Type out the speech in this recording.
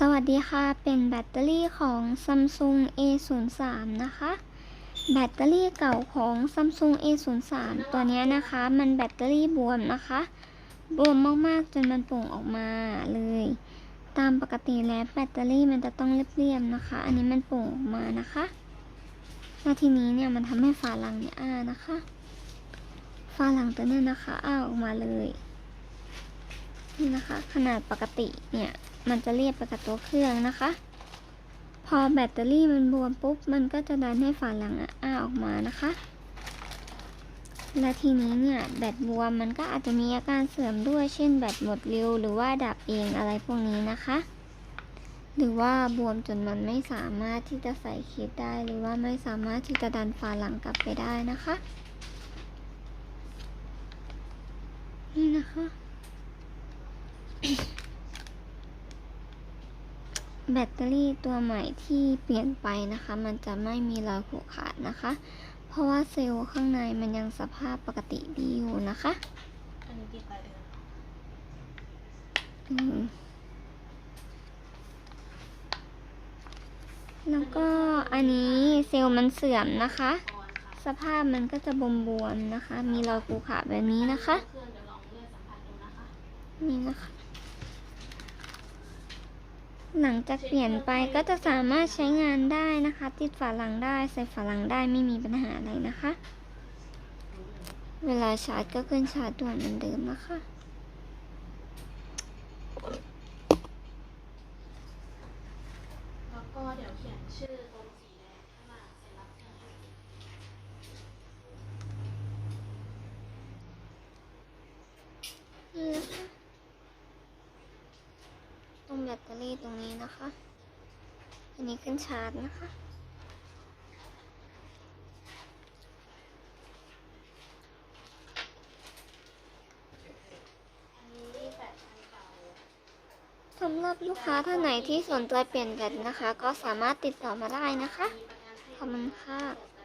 สวัสดีค่ะ เป็นแบตเตอรี่ของ Samsung A03 นะคะ แบตเตอรี่เก่าของ Samsung A03 ตัวเนี้ยนะคะ มันแบตเตอรี่บวมนะคะ บวมมากๆ จนมันโป่งออกมาเลย ตามปกติแล้วแบตเตอรี่มันจะต้องเรียบๆนะคะ อันนี้มันโป่งออกมานะคะแล้วทีนี้เนี่ยมันทำให้ฝาหลังเนี่ยอ้านะคะ ฝาหลังตัวเนี้ยนะคะอ้าออกมาเลย นี่นะคะ ขนาดปกติเนี่ย มันจะเรียบไปกับตัวเครื่องนะคะ พอแบตเตอรี่มันบวมปุ๊บ มันก็จะดันให้ฝาหลังอ้าออกมานะคะ และทีนี้เนี่ยแบตบวมมันก็อาจจะมีอาการเสื่อมด้วย เช่นแบตหมดเร็วหรือว่าดับเองอะไรพวกนี้นะคะ หรือว่าบวมจนมันไม่สามารถที่จะใส่เคสได้ หรือว่าไม่สามารถที่จะดันฝาหลังกลับไปได้นะคะ นี่นะคะ แบตเตอรี่ตัวใหม่ที่เปลี่ยนไปนะคะ มันจะไม่มีรอยขูดขาดนะคะ เพราะว่าเซลล์ข้างในมันยังสภาพปกติดีอยู่นะคะอันนี้กี่ไปเอนอืมแล้วก็อันนี้เซลล์มันเสื่อมนะคะ สภาพมันก็จะบวมๆนะคะ มีรอยขูดขาดแบบนี้นะคะ นี่นะคะ หลังจากเปลี่ยนไปก็จะสามารถใช้งานได้นะคะ ติดฝาหลังได้ใส่ฝาหลังได้ไม่มีปัญหาอะไรนะคะ เวลาชาร์จก็ขึ้นชาร์จด่วนเหมือนเดิมนะคะแล้วก็เดี๋ยวเขียนชื่อตรงสีแดงข้างหลังเสร็จรับเครื่องให้นี่นะคะ ตรงแบตเตอรี่ตรงนี้นะคะ อันนี้ขึ้นชาร์จนะคะ สำหรับลูกค้าท่านไหนที่สนใจเปลี่ยนแบตนะคะ ก็สามารถติดต่อมาได้นะคะ ขอบคุณค่ะ